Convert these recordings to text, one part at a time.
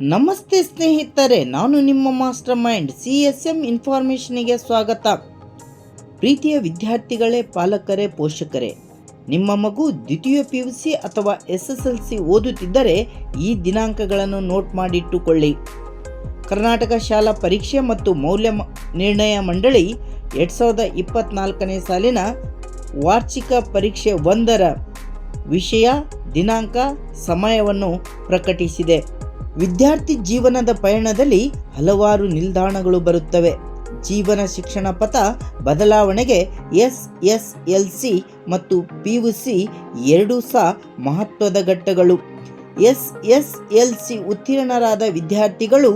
ನಮಸ್ತೆ ಸ್ನೇಹಿತರೆ, ನಾನು ನಿಮ್ಮ master mind C S M ಇನ್ಫಾರ್ಮೇಷನ್ಗೆ ಸ್ವಾಗತ. ಪ್ರೀತಿಯ ವಿದ್ಯಾರ್ಥಿಗಳೇ, ಪಾಲಕರೇ, ಪೋಷಕರೇ, ನಿಮ್ಮ ಮಗು ದ್ವಿತೀಯ ಪಿ ಯು ಸಿ ಅಥವಾ ಎಸ್ ಎಸ್ ಎಲ್ ಸಿ ಓದುತ್ತಿದ್ದರೆ ಈ ದಿನಾಂಕಗಳನ್ನು ನೋಟ್ ಮಾಡಿಟ್ಟುಕೊಳ್ಳಿ. ಕರ್ನಾಟಕ ಶಾಲಾ ಪರೀಕ್ಷೆ ಮತ್ತು ಮೌಲ್ಯ ನಿರ್ಣಯ ಮಂಡಳಿ ಎರಡು ಸಾವಿರದ ಇಪ್ಪತ್ತ್ನಾಲ್ಕನೇ ಸಾಲಿನ ವಾರ್ಷಿಕ ಪರೀಕ್ಷೆ ಒಂದರ ವಿಷಯ ದಿನಾಂಕ ಸಮಯವನ್ನು ಪ್ರಕಟಿಸಿದೆ. ವಿದ್ಯಾರ್ಥಿ ಜೀವನದ ಪಯಣದಲ್ಲಿ ಹಲವಾರು ನಿಲ್ದಾಣಗಳು ಬರುತ್ತವೆ. ಜೀವನ ಶಿಕ್ಷಣ ಪಥ ಬದಲಾವಣೆಗೆ ಎಸ್ ಎಸ್ ಎಲ್ ಸಿ ಮತ್ತು ಪಿ ಯು ಸಿ ಎರಡೂ ಸಹ ಮಹತ್ವದ ಘಟ್ಟಗಳು. ಎಸ್ ಎಸ್ ಎಲ್ ಸಿ ಉತ್ತೀರ್ಣರಾದ ವಿದ್ಯಾರ್ಥಿಗಳು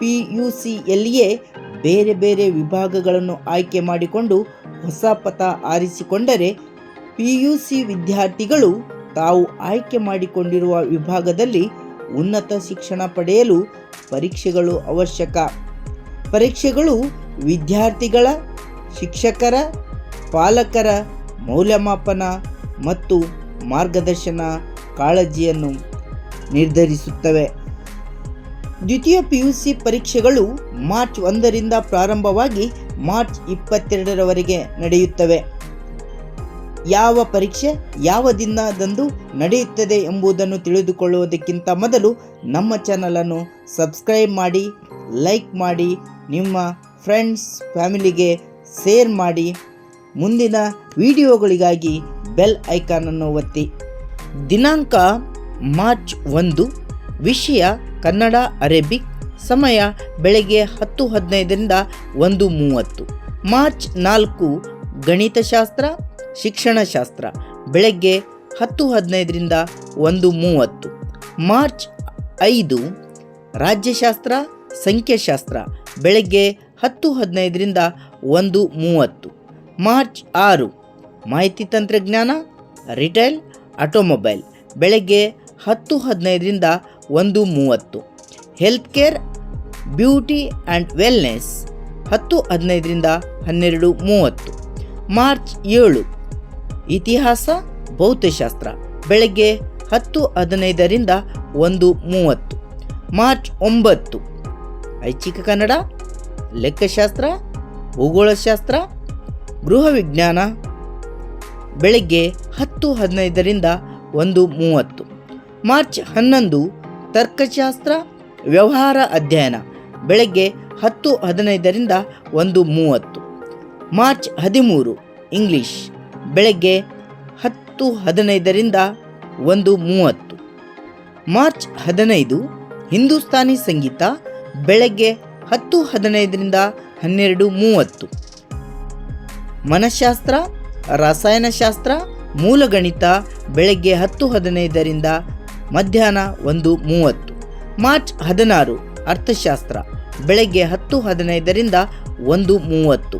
ಪಿ ಯು ಸಿಯಲ್ಲಿಯೇ ಬೇರೆ ಬೇರೆ ವಿಭಾಗಗಳನ್ನು ಆಯ್ಕೆ ಮಾಡಿಕೊಂಡು ಹೊಸ ಪಥ ಆರಿಸಿಕೊಂಡರೆ ಪಿ ಯು ಸಿ ವಿದ್ಯಾರ್ಥಿಗಳು ತಾವು ಆಯ್ಕೆ ಮಾಡಿಕೊಂಡಿರುವ ವಿಭಾಗದಲ್ಲಿ ಉನ್ನತ ಶಿಕ್ಷಣ ಪಡೆಯಲು ಪರೀಕ್ಷೆಗಳು ಅವಶ್ಯಕ. ಪರೀಕ್ಷೆಗಳು ವಿದ್ಯಾರ್ಥಿಗಳ, ಶಿಕ್ಷಕರ, ಪಾಲಕರ ಮೌಲ್ಯಮಾಪನ ಮತ್ತು ಮಾರ್ಗದರ್ಶನ ಕಾಳಜಿಯನ್ನು ನಿರ್ಧರಿಸುತ್ತವೆ. ದ್ವಿತೀಯ ಪಿ ಯು ಸಿ ಪರೀಕ್ಷೆಗಳು ಮಾರ್ಚ್ ಒಂದರಿಂದ ಪ್ರಾರಂಭವಾಗಿ ಮಾರ್ಚ್ ಇಪ್ಪತ್ತೆರಡರವರೆಗೆ ನಡೆಯುತ್ತವೆ. ಯಾವ ಪರೀಕ್ಷೆ ಯಾವ ದಿನದಂದು ನಡೆಯುತ್ತದೆ ಎಂಬುದನ್ನು ತಿಳಿದುಕೊಳ್ಳುವುದಕ್ಕಿಂತ ಮೊದಲು ನಮ್ಮ ಚಾನಲನ್ನು ಸಬ್ಸ್ಕ್ರೈಬ್ ಮಾಡಿ, ಲೈಕ್ ಮಾಡಿ, ನಿಮ್ಮ ಫ್ರೆಂಡ್ಸ್, ಫ್ಯಾಮಿಲಿಗೆ ಶೇರ್ ಮಾಡಿ. ಮುಂದಿನ ವಿಡಿಯೋಗಳಿಗಾಗಿ ಬೆಲ್ ಐಕಾನನ್ನು ಒತ್ತಿ. ದಿನಾಂಕ ಮಾರ್ಚ್ ಒಂದು, ವಿಷಯ ಕನ್ನಡ ಅರೇಬಿಕ್, ಸಮಯ ಬೆಳಗ್ಗೆ ಹತ್ತು ಹದಿನೈದರಿಂದ ಒಂದು ಮೂವತ್ತು. ಮಾರ್ಚ್ ನಾಲ್ಕು, ಗಣಿತಶಾಸ್ತ್ರ ಶಿಕ್ಷಣಶಾಸ್ತ್ರ. ಬೆಳಗ್ಗೆ ಹತ್ತು ಹದಿನೈದರಿಂದ ಒಂದು ಮೂವತ್ತು. ಮಾರ್ಚ್ ಐದು, ರಾಜ್ಯಶಾಸ್ತ್ರ, ಸಂಖ್ಯಾಶಾಸ್ತ್ರ. ಬೆಳಗ್ಗೆ ಹತ್ತು ಹದಿನೈದರಿಂದ ಒಂದು ಮೂವತ್ತು. ಮಾರ್ಚ್ ಆರು, ಮಾಹಿತಿ ತಂತ್ರಜ್ಞಾನ, ರಿಟೈಲ್, ಆಟೋಮೊಬೈಲ್. ಬೆಳಗ್ಗೆ ಹತ್ತು ಹದಿನೈದರಿಂದ ಒಂದು ಮೂವತ್ತು. Health care beauty and wellness. ಹತ್ತು ಹದಿನೈದರಿಂದ ಹನ್ನೆರಡು ಮೂವತ್ತು. ಮಾರ್ಚ್ ಏಳು ಇತಿಹಾಸ, ಭೌತಶಾಸ್ತ್ರ, ಬೆಳಗ್ಗೆ ಹತ್ತು ಹದಿನೈದರಿಂದ ಒಂದು ಮೂವತ್ತು, ಮಾರ್ಚ್ ಒಂಬತ್ತು, ಐಚ್ಛಿಕ ಕನ್ನಡ, ಲೆಕ್ಕಶಾಸ್ತ್ರ, ಭೂಗೋಳಶಾಸ್ತ್ರ ಗೃಹ ವಿಜ್ಞಾನ ಬೆಳಗ್ಗೆ ಹತ್ತು ಹದಿನೈದರಿಂದ ಒಂದು ಮೂವತ್ತು, ಮಾರ್ಚ್ ಹನ್ನೊಂದು, ತರ್ಕಶಾಸ್ತ್ರ, ವ್ಯವಹಾರ ಅಧ್ಯಯನ, ಬೆಳಗ್ಗೆ ಹತ್ತು ಹದಿನೈದರಿಂದ ಒಂದು ಮೂವತ್ತು, ಮಾರ್ಚ್ ಹದಿಮೂರು, ಇಂಗ್ಲಿಷ್. ಬೆಳಗ್ಗೆ ಹತ್ತು ಹದಿನೈದರಿಂದ ಒಂದು ಮೂವತ್ತು. ಮಾರ್ಚ್ ಹದಿನೈದು, ಹಿಂದೂಸ್ತಾನಿ ಸಂಗೀತ ಬೆಳಗ್ಗೆ ಹತ್ತು ಹದಿನೈದರಿಂದ ಹನ್ನೆರಡು ಮೂವತ್ತು. ಮನಃಶಾಸ್ತ್ರ, ರಸಾಯನಶಾಸ್ತ್ರ, ಮೂಲಗಣಿತ ಬೆಳಗ್ಗೆ ಹತ್ತು ಹದಿನೈದರಿಂದ ಮಧ್ಯಾಹ್ನ ಒಂದು ಮೂವತ್ತು. ಮಾರ್ಚ್ ಹದಿನಾರು, ಅರ್ಥಶಾಸ್ತ್ರ ಬೆಳಗ್ಗೆ ಹತ್ತು ಹದಿನೈದರಿಂದ ಒಂದು ಮೂವತ್ತು.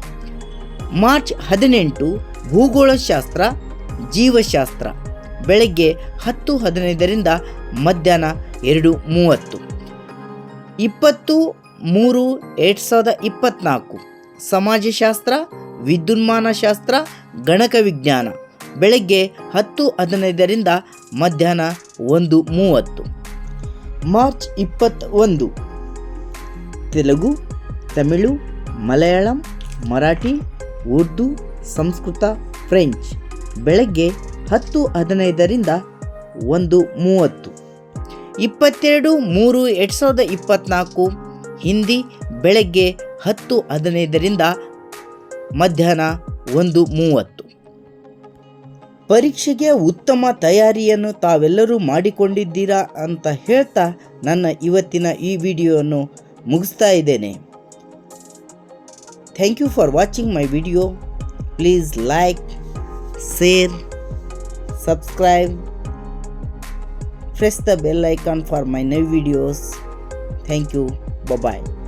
ಮಾರ್ಚ್ ಹದಿನೆಂಟು ಭೂಗೋಳಶಾಸ್ತ್ರ, ಜೀವಶಾಸ್ತ್ರ. ಬೆಳಗ್ಗೆ ಹತ್ತು ಹದಿನೈದರಿಂದ ಮಧ್ಯಾಹ್ನ ಎರಡು ಮೂವತ್ತು. ಇಪ್ಪತ್ತು ಮೂರು ಎರಡು ಸಾವಿರದ ಇಪ್ಪತ್ತ್ನಾಲ್ಕು ಸಮಾಜಶಾಸ್ತ್ರ, ವಿದ್ಯುನ್ಮಾನಶಾಸ್ತ್ರ ಗಣಕ ವಿಜ್ಞಾನ ಬೆಳಗ್ಗೆ ಹತ್ತು ಹದಿನೈದರಿಂದ ಮಧ್ಯಾಹ್ನ ಒಂದು ಮೂವತ್ತು. ಮಾರ್ಚ್ ಇಪ್ಪತ್ತೊಂದು. ತೆಲುಗು, ತಮಿಳು, ಮಲಯಾಳಂ, ಮರಾಠಿ, ಉರ್ದು ಸಂಸ್ಕೃತ, ಫ್ರೆಂಚ್. ಬೆಳಗ್ಗೆ ಹತ್ತು ಹದಿನೈದರಿಂದ ಒಂದು ಮೂವತ್ತು. ಇಪ್ಪತ್ತೆರಡು ಮೂರು ಎರಡು ಸಾವಿರದ ಇಪ್ಪತ್ತ್ನಾಲ್ಕು ಹಿಂದಿ ಬೆಳಗ್ಗೆ ಹತ್ತು ಹದಿನೈದರಿಂದ ಮಧ್ಯಾಹ್ನ ಒಂದು ಮೂವತ್ತು. ಪರೀಕ್ಷೆಗೆ ಉತ್ತಮ ತಯಾರಿಯನ್ನು ತಾವೆಲ್ಲರೂ ಮಾಡಿಕೊಂಡಿದ್ದೀರಾ ಅಂತ ಹೇಳ್ತಾ ನನ್ನ ಇವತ್ತಿನ ಈ ವಿಡಿಯೋವನ್ನು ಮುಗಿಸ್ತಾ ಇದ್ದೇನೆ. Thank you for watching my video please like share subscribe. Press the bell icon for my new videos. Thank you. Bye bye